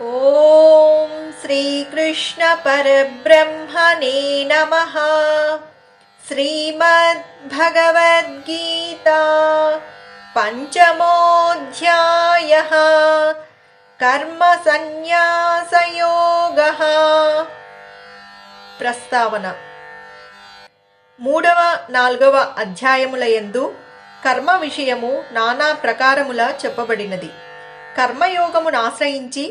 ॐ श्रीकृष्णपरब्रह्मणे नमः श्रीमद्भगवद्गीता पञ्चमोऽध्यायः కర్మసన్యాసయోగः ప్రస్తావన మూడవ నాలుగవ అధ్యాయముల యందు కర్మ విషయము నానా ప్రకారముల చెప్పబడినది కర్మయోగమును ఆశ్రయించి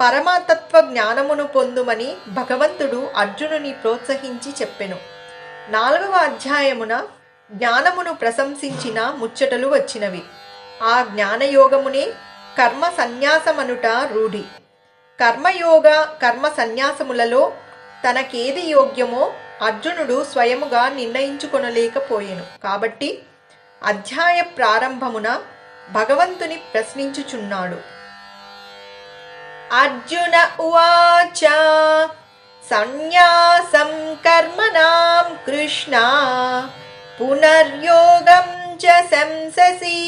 పరమతత్వ జ్ఞానమును పొందుమని భగవంతుడు అర్జునుని ప్రోత్సహించి చెప్పెను. నాలుగవ అధ్యాయమున జ్ఞానమును ప్రశంసించిన ముచ్చటలు వచ్చినవి. ఆ జ్ఞానయోగమునే కర్మ సన్యాసమనుట రూఢి. కర్మయోగ కర్మ సన్యాసములలో తనకేది యోగ్యమో అర్జునుడు స్వయముగా నిర్ణయించుకొనలేకపోయెను. కాబట్టి అధ్యాయ ప్రారంభమున భగవంతుని ప్రశ్నించుచున్నాడు. అర్జున ఉవాచ సన్యాసం కర్మణాం కృష్ణ పునర్యోగం చ శంససి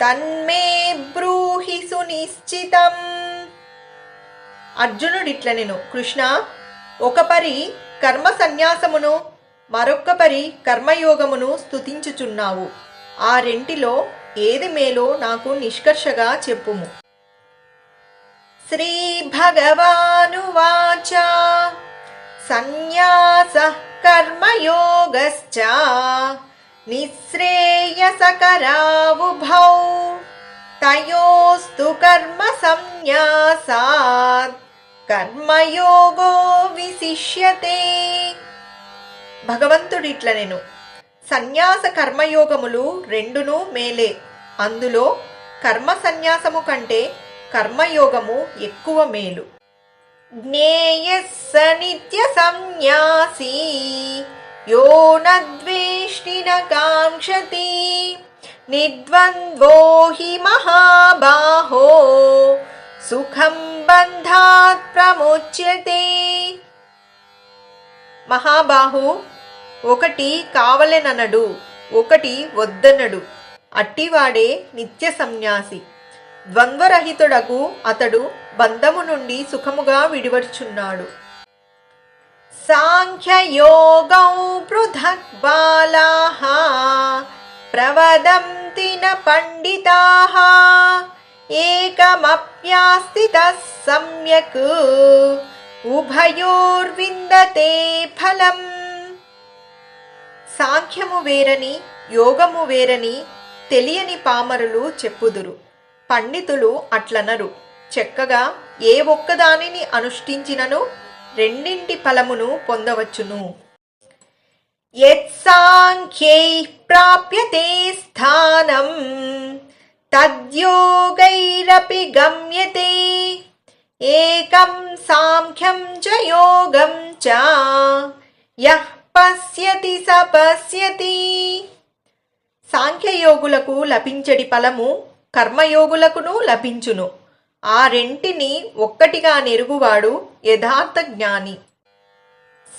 తన్మే బ్రూహి సునిశ్చితం. అర్జునుడిట్లనెను కృష్ణ ఒక పరి కర్మ సన్యాసమును మరొక్క పరి కర్మయోగమును స్తుతించుచున్నావు. ఆ రెంటిలో ఏది మేలో నాకు నిష్కర్షగా చెప్పుము. శ్రీ భగవానువాచ సన్యాస కర్మయోగశ్చ నిశ్రేయసకరావుభౌ తయోస్తు కర్మ సంన్యాసాత్ కర్మయోగో విశిష్యతే. భగవంతుడిట్ల నేను. సన్యాస కర్మయోగములు రెండునూ మేలే. అందులో కర్మ సన్యాసము కంటే కర్మయోగము ఎక్కువ మేలు. జ్ఞేయ నిత్య సంన్యాసీ యో నద్వేష్టి కాంక్షతి నిర్ద్వంద్వో హి మహాబాహో సుఖం బంధాత్ ప్రముచ్యతే. మహాబాహు ఒకటి కావలెననడు ఒకటి వద్దనడు. అట్టివాడే నిత్య సన్యాసి. ద్వంద్వరహితుడకు అతడు బంధము నుండి సుఖముగా విడివడుచున్నాడు. సాంఖ్యయోగం పృథక్ బాలాః ప్రవదంతి న పండితాః సమ్యక్. ఉభయోర్విందతే ఫలం. సాంఖ్యము వేరని యోగము వేరని తెలియని పామరులు చెప్పుదురు. పండితులు అట్లనరు. చక్కగా ఏ ఒక్కదానిని అనుష్ఠించినను రెండింటి ఫలమును పొందవచ్చును. యత్సాంఖ్యై ప్రాప్యతే స్థానం తద్యోగైరపి గమ్యతే. ఏకం సాంఖ్యం చ యోగం చ యః పశ్యతి స పశ్యతి సాంఖ్యయోగులకు లభించడి ఫలము కర్మయోగులకును లభించును. ఆ రెంటిని ఒక్కటిగా నెరుగువాడు యథార్థ జ్ఞాని.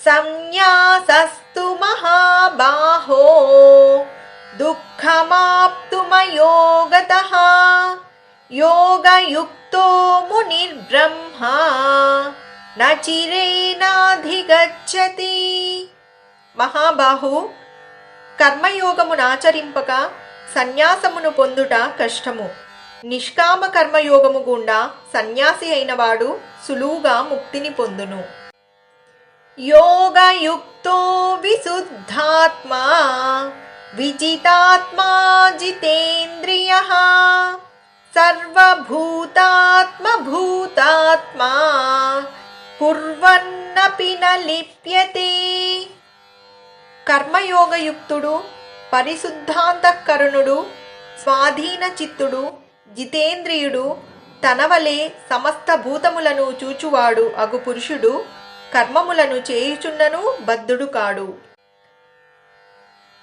సంన్యాసస్తు మహాబాహో దుఃఖమాప్తుమయోగత. యోగయుక్తో మునిర్బ్రహ్మ నచిరేనాధిగచ్చతి మహాబాహు కర్మయోగమునాచరింపక సన్యాసమును పొందుట కష్టము. నిష్కామ కర్మయోగము గుండా సన్యాసి అయినవాడు సులువుగా ముక్తిని పొందును. యోగయుక్తో విశుద్ధాత్మా విజితాత్మా జితేంద్రియ సర్వభూతాత్మభూతాత్మా కుర్వన్నపి న లిప్యతే కర్మయోగయుక్తుడు పరిశుద్ధాంతఃకరుణుడు స్వాధీన చిత్తుడు జితేంద్రియుడు తనవలే సమస్త భూతములను చూచువాడు అగు పురుషుడు కర్మములను చేయుచున్నను బద్ధుడు కాడు.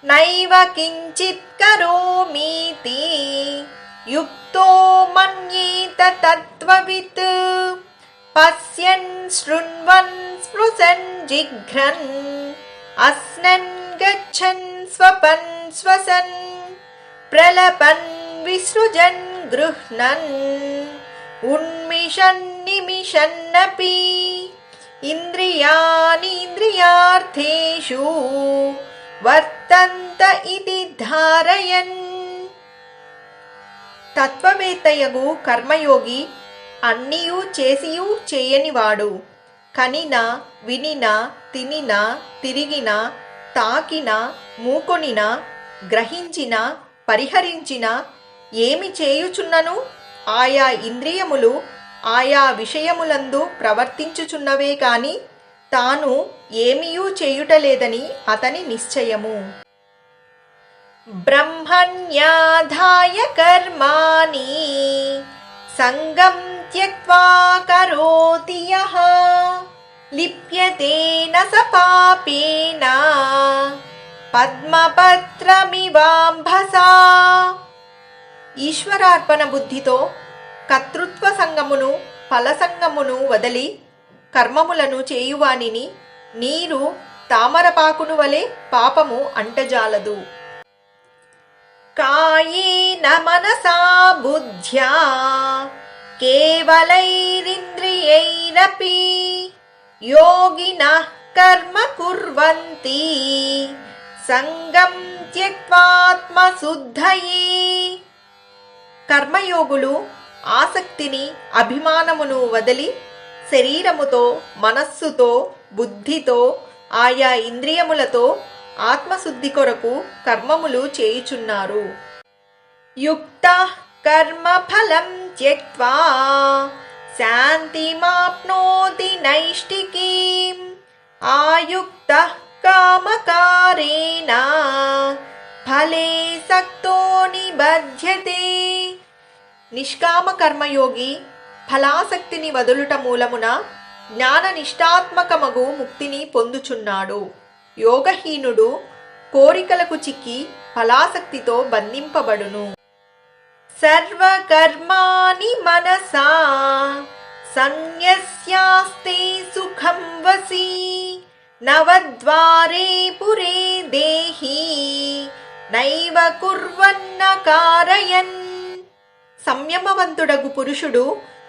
నైవ కించిత్ కరోమీతి యుక్తో మన్యేత తత్వవిత్ పశ్యన్ శృణ్వన్ స్పృశన్ జిఘ్రన్ అస్నన్ గచ్చన్ స్వపన్ శ్వసన్ ప్రలపన్ విసృజన్ గృహ్ణన్ ఉన్మిషన్ నిమిషన్నపి ఇంద్రియాణీంద్రియార్థేషు వర్తంత ఇది ధారయన్. తత్వవేత్తయగు కర్మయోగి అన్నియూ చేసియూ చేయనివాడు. కనినా వినిన తినినా తిరిగిన తాకిన మూకొనిన గ్రహించిన పరిహరించిన ఏమి చేయుచున్నను? ఆయా ఇంద్రియములు ఆయా విషయములందు ప్రవర్తించుచున్నవే కాని తాను ఏమీయూ చేయుటలేదని అతని నిశ్చయము. బ్రహ్మణ్యాధాయ కర్మాణి సంగం త్యక్వా కరోతి యః. లిప్యతేన స పాపేన. పద్మపత్రమివాంభసా. ఈశ్వరార్పణ బుద్ధితో కర్తృత్వ సంగమును ఫలసంగమును వదలి కర్మములను చేయువానిని నీరు తామరపాకును వలె పాపము అంటజాలదు. కాయీన మనసా బుద్ధ్యా కేవలైరింద్రియైరపి యోగినః కర్మ కుర్వంతి సంగం త్యక్వాత్మశుద్ధయే. కర్మయోగులు ఆసక్తిని అభిమానమును వదిలి శరీరముతో మనస్సుతో బుద్ధితో ఆయా ఇంద్రియములతో ఆత్మశుద్ధి కొరకు కర్మములు చేయుచున్నారు. యుక్త కర్మ ఫలం త్యక్వా శాంతిమాప్నోతి నైష్టికీం ఆయుక్త కామకారేణ ఫలే సక్తో నిబధ్యతే. నిష్కామ కర్మయోగి ఫలాసక్తిని వదులుట మూలమున జ్ఞాన నిష్టాత్మకమగు ముక్తిని పొందుచున్నాడు. యోగహీనుడు కోరికలకు చిక్కి ఫలాసక్తితో బంధింపబడును. సర్వకర్మాణి మనసా సన్యస్యాస్తే సుఖం వసి నవద్వారే పురే దేహి నైవ కుర్వన్న కారయన్. సంయమవంతుడగు పురుషుడు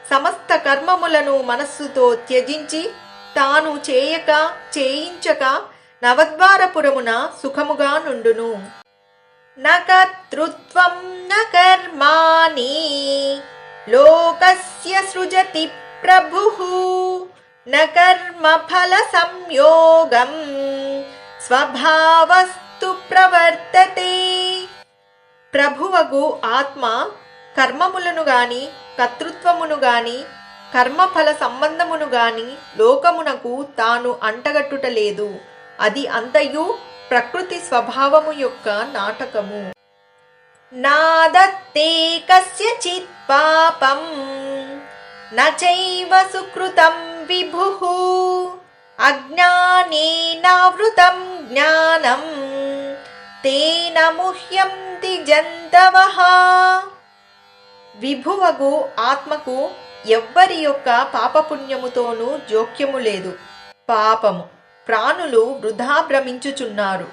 సమస్త కర్మములను మనస్సుతో త్యజించి తాను చేయక చేయించక నవద్వారపురమున సుఖముగా నుండును. నకర్తృత్వం న కర్మాణి లోకస్య సృజతి ప్రభు న కర్మఫల సంయోగం స్వభావస్తు ప్రవర్తతే. ప్రభువగు ఆత్మ కర్మములను గాని కర్తృత్వమును గాని కర్మఫల సంబంధమును గాని లోకమునకు తాను అంటగట్టుట లేదు. అది అంతయు ప్రకృతి స్వభావము యొక్క నాటకము. నాదత్తే కస్యచిత్ పాపం నైవ సుకృతం విభు అజ్ఞానేనావృతం జ్ఞానం తేన ముహ్యంతి జంతవః. విభువగు ఆత్మకు ఎవ్వరి యొక్క పాపపుణ్యముతోనూ జోక్యము లేదు పాపము. ప్రాణులు వృధా భ్రమించుచున్నారు.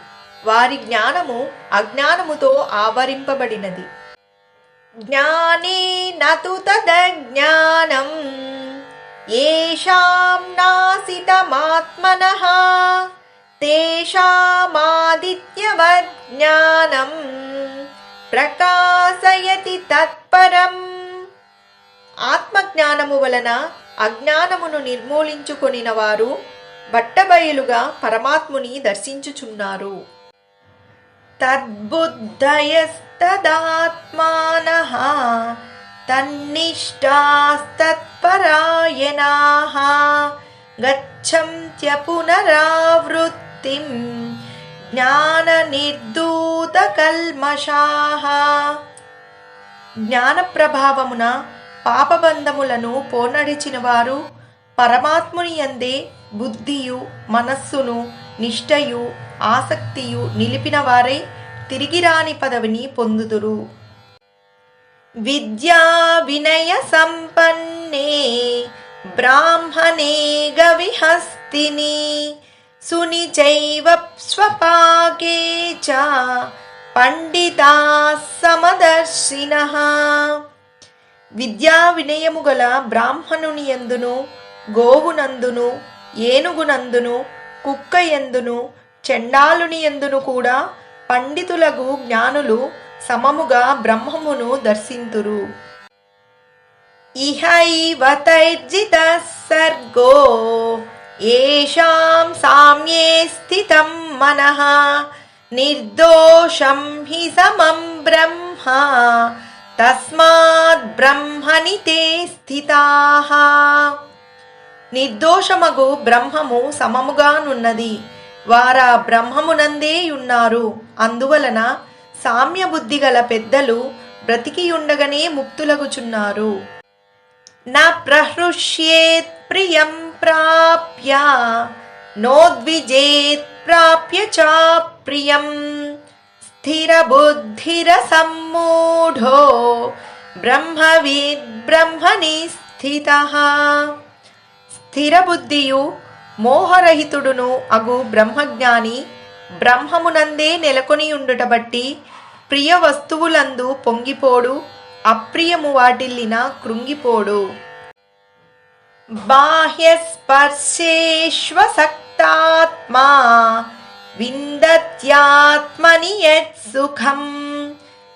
వారి జ్ఞానము అజ్ఞానముతో ఆవరింపబడినది. జ్ఞానే నతు తదజ్ఞానం. ఏషాం నాసితమాత్మన. తేషామాదిత్యవద్ జ్ఞానం ప్రకాశయతి తత్పరం. ఆత్మజ్ఞానము వలన అజ్ఞానమును నిర్మూలించుకొనిన వారు బట్టబయలుగా పరమాత్ముని దర్శించుచున్నారు. తద్బుద్ధయస్తదాత్మానః తన్నిష్టాస్తత్పరాయణా గచ్చంత్య పునరావృత్తిం జ్ఞాన నిర్దూత కల్మషా జ్ఞాన ప్రభావమున పాపబంధములను పోనడిచిన వారు పరమాత్ముని యందే బుద్ధియు మనస్సును నిష్టయు ఆసక్తియు నిలిపిన వారై తిరిగిరాని పదవిని పొందుదురు. విద్యా వినయ సంపన్నే బ్రాహ్మణే గవిహస్తిని సునిచైవ స్వపాకే చ పండితా సమదర్శిన. విద్యా వినయము గల బ్రాహ్మణుని ఎందును గోవునందును ఏనుగునందును కుక్క ఎందును చెండాలుని ఎందును కూడా పండితులకు జ్ఞానులు సమముగా బ్రహ్మమును దర్శింతురు. ఇహైవతైర్జిత సర్గో ఏషాం సామ్యే స్థితం మనః నిర్దోషం హి సమం బ్రహ్మ తస్మాత్ బ్రహ్మని తే స్థితాః. నిర్దోషమగు బ్రహ్మము సమముగానున్నది. వారా బ్రహ్మమునందే ఉన్నారు అందువలన సామ్యబుద్ధి గల పెద్దలు బ్రతికియుండగనే ముక్తులగుచున్నారు. నా ప్రహృష్యేత్ ప్రియం ప్రాప్య నోద్విజేత్ ప్రాప్య చాప్రియం స్థిరబుద్ధిర సమ్మూఢో బ్రహ్మవిద్ బ్రహ్మని స్థిత స్థిరబుద్ధియు మోహరహితుడును అగు బ్రహ్మజ్ఞాని బ్రహ్మమునందే నెలకొని ఉండుట బట్టి ప్రియ వస్తువులందు పొంగిపోడు అప్రియము వాటిల్లిన కృంగిపోడు. బాహ్యస్పర్శేష్వసక్తాత్మా విందత్యాత్మని యత్సుఖం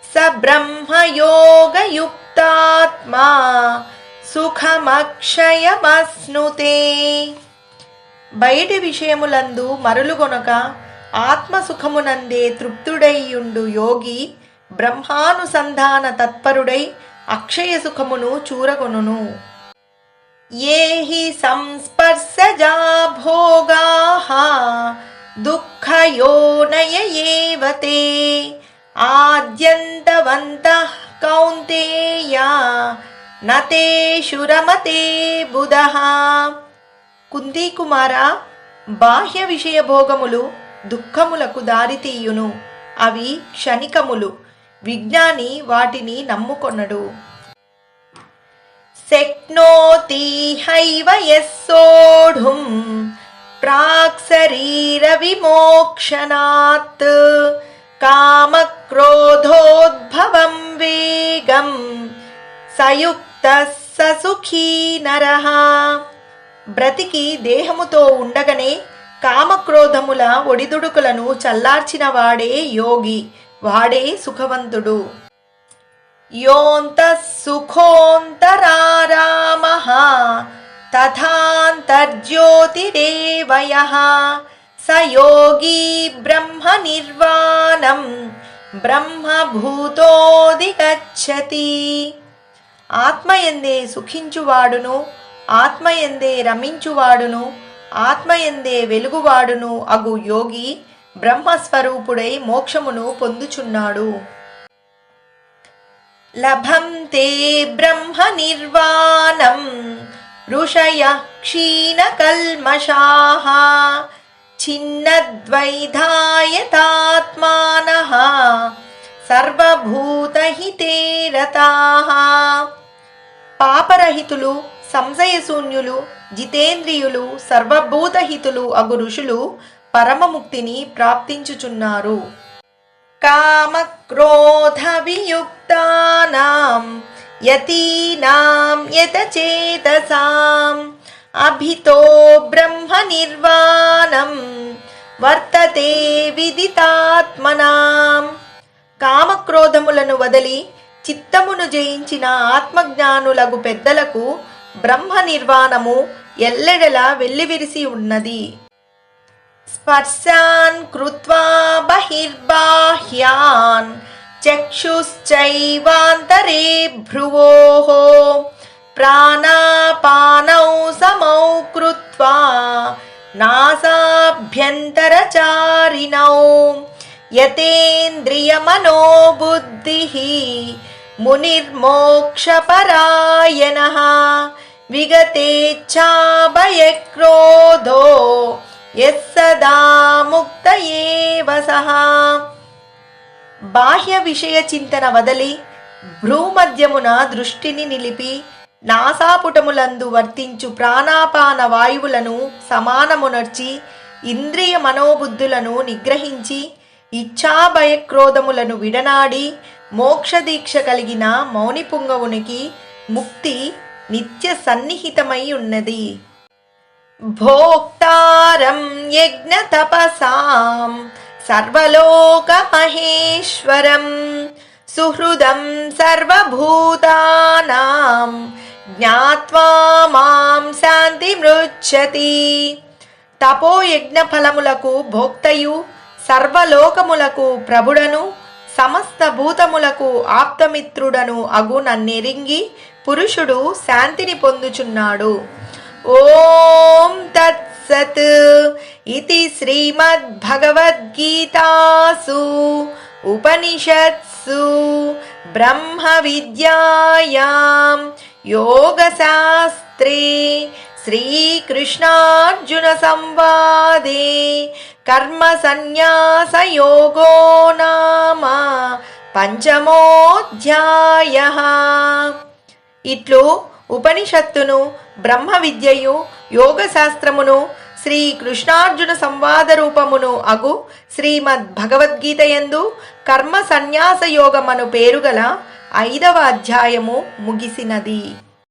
స బ్రహ్మయోగయుక్తాత్మా సుఖమక్షయమస్నుతే బయటి విషయములందు మరులుగొనక ఆత్మసుఖమునందే తృప్తుడైయుండు యోగి బ్రహ్మానుసంధాన తత్పరుడై అక్షయ సుఖమును చూరగొనును. ఏ హి సంస్పర్శజా భోగా దుఃఖయోనయేవతే ఆద్యంతవంత కౌంతేయా కౌంతేయ నతేషు రమతే బుధ. కుందీకుమార బాహ్య విషయ భోగములు దుఃఖములకు దారితీయును. అవి క్షణికములు. విజ్ఞాని వాటిని నమ్ముకొనడు. శక్నోతి హైవ యస్సోఢుం ప్రాక్ శరీర విమోక్షణాత్ కామక్రోధోద్భవం వేగం సయుక్త సుఖీ నరహ బ్రతికి దేహముతో ఉండగనే కామక్రోధముల ఒడిదుడుకులను చల్లార్చిన వాడే యోగి వాడే సుఖవంతుడు. యోంత సుఖోంతరారామ తథాంతర్జ్యోతిరేవయ. స యోగీ బ్రహ్మ నిర్వాణం. బ్రహ్మభూతోదిగచ్చతి ఆత్మయందే సుఖించువాడును ఆత్మయందే రమించువాడును ఆత్మయందే వెలుగువాడును అగు యోగి బ్రహ్మస్వరూపుడై మోక్షమును పొందుచున్నాడు. లభంతే బ్రహ్మ నిర్వాణం ఋషయ క్షీణకల్మషాः ఛిన్నద్వైధాయతాత్మానः సర్వభూతహితే రతాः పాపరహితులు సంశయశూన్యులు జితేంద్రియులు సర్వభూతహితులు అగు ఋషులు పరమముక్తిని ప్రాప్తించుచున్నారు. కామక్రోధ వియుక్తానాం యతీనాం యతచేతసాం అభితో బ్రహ్మ నిర్వాణం వర్తతే విదితాత్మనాం. కామక్రోధములను వదలి చిత్తమును జయించిన ఆత్మజ్ఞానులగు పెద్దలకు బ్రహ్మ నిర్వాణము ఎల్లెడలా వెల్లివిరిసి ఉన్నది. స్పర్శాన్ కృత్వా బహిర్బాహ్యాన్ చక్షుశ్చైవాంతరే భ్రువో ప్రాణాపానౌ సమౌ కృత్వా నాసాభ్యంతరచారిణౌ యతేంద్రియమనోబుద్ధి మునిర్మోక్షపరాయణः విగతేచ్ఛాభయక్రోధో యస్సదా ముక్త ఏవ బాహ్య విషయ చింతన వదలి భ్రూమధ్యమున దృష్టిని నిలిపి నాసాపుటములందు వర్తించు ప్రాణాపాన వాయువులను సమానమునర్చి ఇంద్రియ మనోబుద్ధులను నిగ్రహించి ఇచ్ఛాభయక్రోధములను విడనాడి మోక్షదీక్ష కలిగిన మౌనిపుంగవునికి ముక్తి నిత్య సన్నిహితమై ఉన్నది. భోక్తారం యజ్ఞ తపసాం సర్వలోకమహేశ్వరం సుహృదం సర్వభూతానాం జ్ఞాత్వా మాం శాంతి మృచ్చతి. తపోయజ్ఞ ఫలములకు భోక్తయు సర్వలోకములకు ప్రభుడను సమస్త భూతములకు ఆప్తమిత్రుడను అగు నన్నెరింగి పురుషుడు శాంతిని పొందుచున్నాడు. ఓం తత్సత్. ఇది శ్రీమద్భగవద్గీతాసు. ఉపనిషత్సు. బ్రహ్మ విద్యాయాం యోగశాస్త్రే. శ్రీకృష్ణార్జున సంవాదే కర్మ సన్యాస యోగో నామ పంచమోధ్యాయ. ఇట్లు ఉపనిషత్తును బ్రహ్మ విద్యయు యోగ శాస్త్రమును శ్రీ కృష్ణార్జున సంవాద రూపమును అగు శ్రీమద్ భగవద్గీత యందు కర్మ సన్యాస యోగమను పేరుగల ఐదవ అధ్యాయము ముగిసినది.